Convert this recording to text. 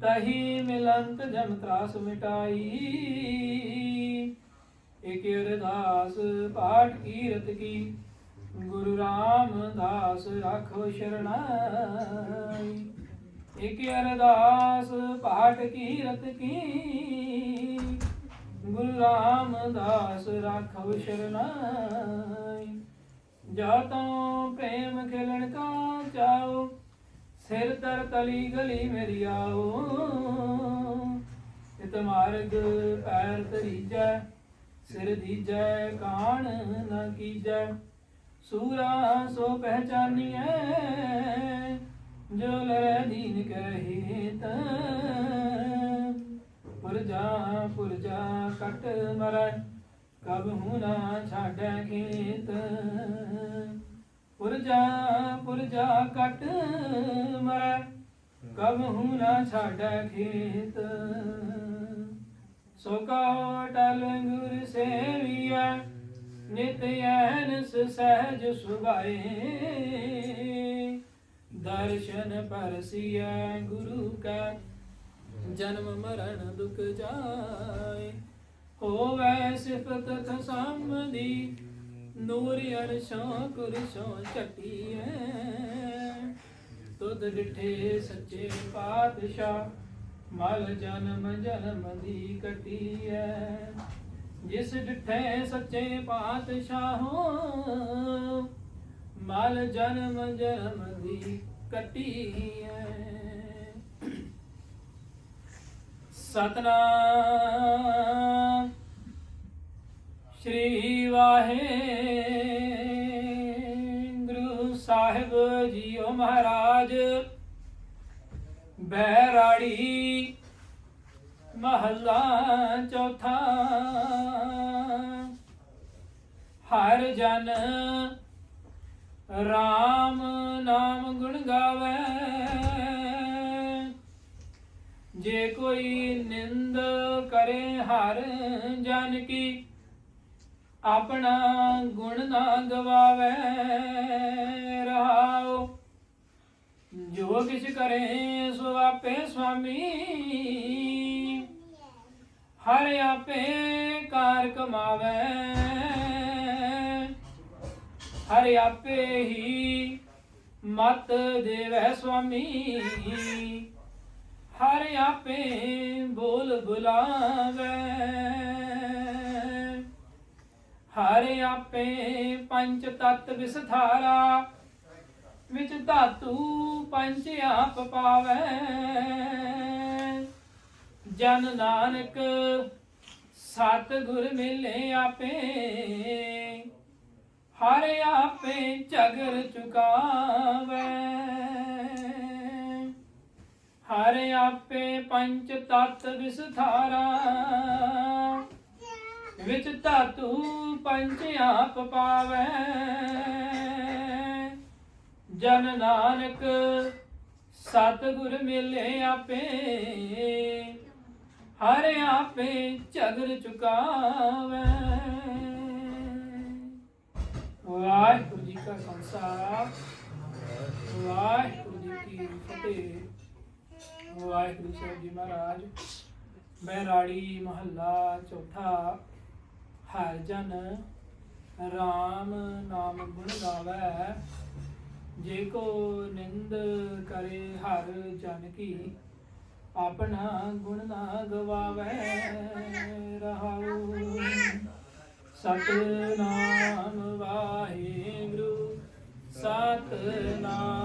ਤਹੀ ਮਿਲੰਤ ਜਮ ਤਰਾਸ ਮਿਟਾਈ। ਇਕ ਅਰਦਾਸ ਪਾਠ ਕੀਰਤ ਕੀ, ਗੁਰੂ ਰਾਮਦਾਸ ਰਾਖੋ ਸ਼ਰਣਾਈ। ਇਕ ਅਰਦਾਸ ਪਾਠ ਕੀਰਤ ਕੀ, ਗੁਰੂ ਰਾਮਦਾਸ ਰਾਖੋ ਸ਼ਰਣਾਈ। ਜਾਤੋਂ ਸਿਰ ਤਰ ਤਲੀ ਗਲੀ ਮੇਰੀ ਆਓ। ਇਤ ਮਾਰਗ ਪੈਰ ਤਰੀਜੈ ਸਿਰ ਦੀਜੈ ਕਾਣ ਨ ਕੀਜੈ। ਸੂਰਾ ਸੋ ਪਹਿਚਾਨੀਐ, ਜੋ ਲੈ ਦੀਨ ਕਹੀ ਪੁਰਜਾ ਪੁਰਜਾ ਕਟ ਮਰੈ, ਕਬ ਹੂ ਨਾ ਛਾੜੈ ਖੇਤ। ਪੁਰਜਾ ਪੁਰਜਾ ਕਟ ਮਰੈ, ਕਬ ਹੂ ਨਾ ਛਾੜੈ ਖੇਤ। ਸੋ ਕਾ ਟਲ ਗੁਰ ਸੇਵੀਐ, ਨਿਤ ਐਨਸ ਸਹਿਜ ਸੁਭਾਏ। ਦਰਸ਼ਨ ਪਰਸੀਐ ਗੁਰੂ ਕਾ, ਜਨਮ ਮਰਨ ਦੁਖ ਜਾਏ। ਹੋਵੇ ਸਿਫਤ ਖਸਮਦੀ ਨੂਰ ਅਰਸ਼ਾਂ ਕੁਰਸ਼ਾਂ ਚਟੀਐ ਤੁਧ ਡਿਠੇ ਸੱਚੇ ਪਾਤਸ਼ਾਹ, ਮਲ ਜਨਮ ਜਨਮ ਦੀ ਕਟੀਐ। ਜਿਸ ਡਿਠੇ ਸੱਚੇ ਪਾਤਸ਼ਾਹੋ, ਮਲ ਜਨਮ ਜਨਮ ਦੀ ਕਟੀਐ। ਸਤਨਾਮ ਸ਼੍ਰੀ ਵਾਹਿਗੁਰੂ ਸਾਹਿਬ ਜੀਓ ਮਹਾਰਾਜ। ਬਹਿਰਾੜੀ ਮਹੱਲਾ ਚੌਥਾ। ਹਰ ਜਨ RAM ਨਾਮ ਗੁਣ ਗਾਵੇ। ਜੇ ਕੋਈ ਨਿੰਦ ਕਰੇ ਹਰ ਜਨ ਕੀ ਆਪਣਾ ਗੁਣ ਨਾ ਗਵਾਵੇ ਰਹਾਓ ਜੋ ਕਿਛ ਕਰੇ ਸੋ ਆਪੇ ਸੁਆਮੀ। ਹਰ ਆਪੇ ਕਾਰ ਕਮਾਵੇ। ਹਰ ਆਪੇ ਹੀ ਮਤ ਦੇਵੈ ਸੁਆਮੀ। ਹਰ ਆਪੇ ਬੋਲ ਬੁਲਾਵੇ। ਹਰ ਆਪੇ ਪੰਚ ਤਤ ਵਿਸਥਾਰਾ, ਵਿੱਚ ਧਾਤੂ ਪੰਜ ਆਪ ਪਾਵੇ। ਜਨ ਨਾਨਕ ਸਤ ਗੁਰ ਮਿਲੇ ਆਪੇ। ਹਰ ਆਪੇ ਝਗਰ ਚੁਕਾਵੇ। ਹਰ ਆਪੇ ਪੰਚ ਤਤ ਵਿਸਥਾਰਾ ਵਿੱਚ ਧਾਤੂ ਪੰਜ ਆਪ ਪਾਵੇ। ਜਨ ਨਾਨਕ ਸਤ ਮਿਲੇ ਆਪੇ। ਹਰ ਆਪੇ ਝਗਰ ਚੁਕਾਵੇ। ਵਾਹਿਗੁਰੂ ਜੀ ਕਾ ਖਾਲਸਾ। ਵਾਹਿਗੁਰੂ ਜੀ ਕੀ ਫਤਿਹ। ਵਾਹਿਗੁਰੂ ਸਾਹਿਬ ਜੀ ਮਹਾਰਾਜ, ਬਹਿਰਾੜੀ ਮਹੱਲਾ ਚੌਥਾ ਹਰ ਜਨ RAM ਨਾਮ ਗੁਣ ਗਾਵੇ, ਜੇ ਕੋ ਨਿੰਦ ਕਰੇ ਹਰ ਜਨ ਕੀ, ਆਪਣਾ ਗੁਣ ਨਾ ਗਵਾਵੇ ਰਹਾਉ। ਸਤਨਾਮ ਵਾਹਿਗੁਰੂ, ਸਤਨਾਮ